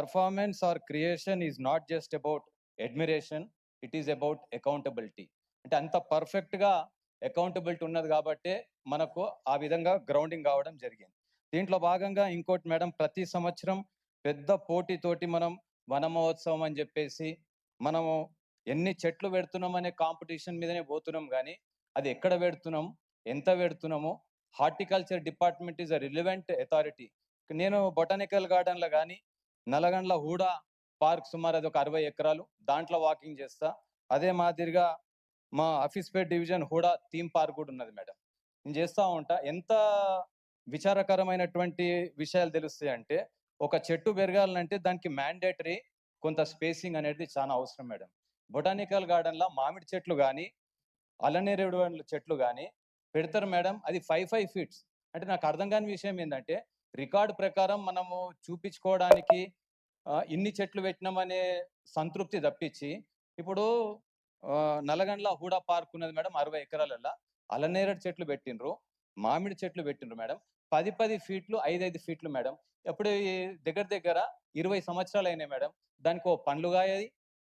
Performance or creation is not just about admiration it is about accountability అంటే అంత పర్ఫెక్ట్గా accountability ఉన్నది కాబట్టే మనకు ఆ విధంగా గ్రౌండింగ్ కావడం జరిగింది. దీంట్లో భాగంగా ఇంకోటి మేడం ప్రతి సంవత్సరం పెద్ద పోటీతోటి మనం వన మహోత్సవం అని చెప్పేసి మనము ఎన్ని చెట్లు పెడుతున్నాం అనే కాంపిటీషన్ మీదనే పోతున్నాం కానీ అది ఎక్కడ పెడుతున్నాం ఎంత పెడుతున్నామో horticulture department is a relevant authority నేను బొటానికల్ గార్డెన్లో కానీ నల్లగండ్ల హూడా పార్క్ సుమారు అది ఒక అరవై ఎకరాలు. దాంట్లో వాకింగ్ చేస్తా. అదే మాదిరిగా మా Hafeezpet division HUDA theme park కూడా ఉన్నది మేడం. నేను చేస్తూ ఉంటా. ఎంత విచారకరమైనటువంటి విషయాలు తెలుస్తాయి అంటే ఒక చెట్టు పెరగాలంటే దానికి మ్యాండేటరీ కొంత స్పేసింగ్ అనేది చాలా అవసరం మేడం. బొటానికల్ గార్డెన్లో మామిడి చెట్లు కానీ అలనేరేడు చెట్లు కానీ పెడతారు మేడం. అది ఫైవ్ ఫైవ్ ఫీట్స్. అంటే నాకు అర్థం కాని విషయం ఏంటంటే రికార్డు ప్రకారం మనము చూపించుకోవడానికి ఇన్ని చెట్లు పెట్టినామనే సంతృప్తి తప్పించి ఇప్పుడు నలగండ్ల నల్లగండ్ల హూడా పార్క్ ఉన్నది మేడం అరవై ఎకరాలలో అలనేరడు చెట్లు పెట్టిండ్రు మామిడి చెట్లు పెట్టిండ్రు మేడం. పది పది ఫీట్లు ఐదు ఐదు ఫీట్లు మేడం. ఎప్పుడు దగ్గర దగ్గర ఇరవై సంవత్సరాలు అయినాయి మేడం. దానికి ఓ పండ్లు కాయది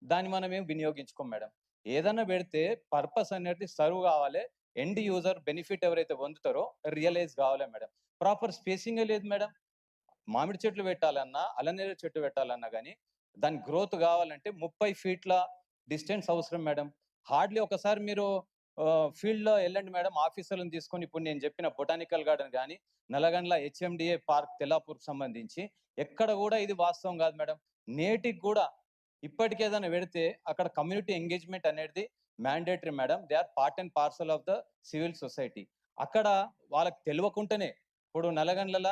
దాన్ని మనం ఏం వినియోగించుకోం మేడం. ఏదైనా పెడితే పర్పస్ అనేది సర్వ్ కావాలి ఎండ్ యూజర్ బెనిఫిట్ ఎవరైతే పొందుతారో రియలైజ్ కావాలి మేడం. ప్రాపర్ స్పేసింగే లేదు మేడం. మామిడి చెట్లు పెట్టాలన్నా అలనేరు చెట్టు పెట్టాలన్నా కానీ దాని గ్రోత్ కావాలంటే ముప్పై ఫీట్ల డిస్టెన్స్ అవసరం మేడం. హార్డ్లీ ఒకసారి మీరు ఫీల్డ్లో వెళ్ళండి మేడం. ఆఫీసర్లను తీసుకొని ఇప్పుడు నేను చెప్పిన బొటానికల్ గార్డెన్ కానీ నల్లగండ్ల హెచ్ఎండిఏ పార్క్ తెల్లాపూర్ సంబంధించి ఎక్కడ కూడా ఇది వాస్తవం కాదు మేడం. నేటికి కూడా ఇప్పటికేదైనా పెడితే అక్కడ కమ్యూనిటీ ఎంగేజ్మెంట్ అనేది mandatory madam they are part and parcel of the civil society అక్కడ వాళ్ళకి తెలియకుండానే ఇప్పుడు నల్లగండ్ల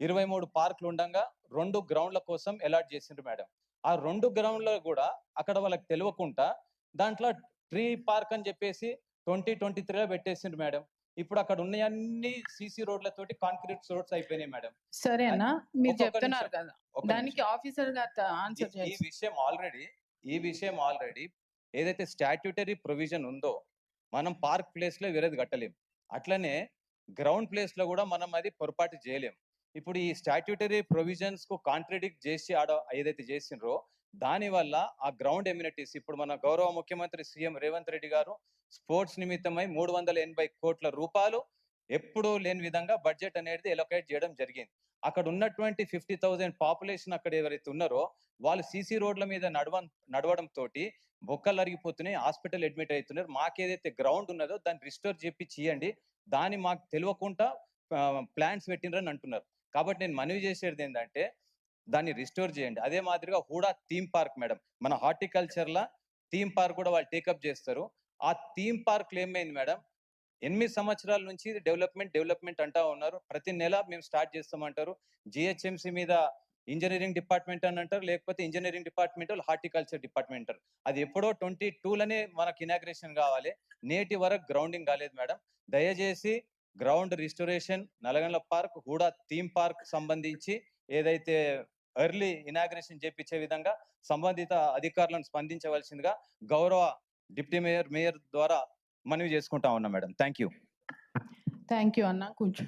ఇరవై మూడు పార్కులు ఉండగా రెండు గ్రౌండ్ల కోసం అలాట్ చేసిండ్రు మేడం ఆ రెండు గ్రౌండ్లో కూడా అక్కడ వాళ్ళకి తెలియకుండా దాంట్లో ట్రీ పార్క్ అని చెప్పేసి ట్వంటీ ట్వంటీ త్రీలో పెట్టేసిండ్రు మేడం ఇప్పుడు అక్కడ ఉన్నవన్నీ సీసీ రోడ్లతోటి కాంక్రీట్ రోడ్స్ అయిపోయినాయి మేడం సరే అన్న మీరు చెప్తున్నారు. కదా. దానికి. ఆఫీసర్ గారు ఆన్సర్ ఈ- విషయం ఆల్రెడీ ఈ విషయం ఆల్రెడీ ఏదైతే స్టాట్యూటరీ ప్రొవిజన్ ఉందో మనం పార్క్ ప్లేస్లో వేరేది కట్టలేం. అట్లనే గ్రౌండ్ ప్లేస్లో కూడా మనం అది పొరపాటు చేయలేం. ఇప్పుడు ఈ స్టాట్యూటరీ ప్రొవిజన్స్కు కాంట్రడిక్ట్ చేసి ఆడ ఏదైతే చేసిండ్రో దాని వల్ల ఆ గ్రౌండ్ ఎమ్యూనిటీస్ ఇప్పుడు మన గౌరవ ముఖ్యమంత్రి సీఎం రేవంత్ రెడ్డి గారు స్పోర్ట్స్ నిమిత్తమై మూడు వందల ఎనభై కోట్ల రూపాయలు ఎప్పుడూ లేని విధంగా బడ్జెట్ అనేది ఎలొకేట్ చేయడం జరిగింది. అక్కడ ఉన్నటువంటి ఫిఫ్టీ థౌసండ్ పాపులేషన్ అక్కడ ఎవరైతే ఉన్నారో వాళ్ళు సీసీ రోడ్ల మీద నడవ నడవడం తోటి బొక్కలు అరిగిపోతున్నాయి హాస్పిటల్ అడ్మిట్ అవుతున్నారు మాకేదైతే గ్రౌండ్ ఉన్నదో దాన్ని రిస్టోర్ చేపి చేయండి. దాన్ని మాకు తెలియకుండా ప్లాన్స్ పెట్టినరని అంటున్నారు. కాబట్టి నేను మనవి చేసేది ఏంటంటే దాన్ని రిస్టోర్ చేయండి. అదే మాదిరిగా హూడా థీమ్ పార్క్ మేడం. మన హార్టికల్చర్ల థీమ్ పార్క్ కూడా వాళ్ళు టేకప్ చేస్తారు. ఆ థీమ్ పార్క్ ఏమైంది మేడం? ఎనిమిది సంవత్సరాల నుంచి డెవలప్మెంట్ డెవలప్మెంట్ అంటా ఉన్నారు. ప్రతి నెల మేము స్టార్ట్ చేస్తామంటారు. జిహెచ్ఎంసి మీద ఇంజనీరింగ్ డిపార్ట్మెంట్ అని అంటారు. లేకపోతే ఇంజనీరింగ్ డిపార్ట్మెంట్ హార్టికల్చర్ డిపార్ట్మెంట్ అంటారు. అది ఎప్పుడో ట్వంటీ టూలోనే మనకు ఇనాగ్రేషన్ కావాలి. నేటి వరకు గ్రౌండింగ్ కాలేదు మేడం. దయచేసి ground restoration Nalagandla park HUDA theme park సంబంధించి ఏదైతే ఎర్లీ ఇనాగ్రేషన్ చేపించే విధంగా సంబంధిత అధికారులను స్పందించవలసిందిగా గౌరవ డిప్యూటీ మేయర్ మేయర్ ద్వారా మనవి చేసుకుంటా ఉన్నాం madam. Thank you thank you అన్న కూర్చో.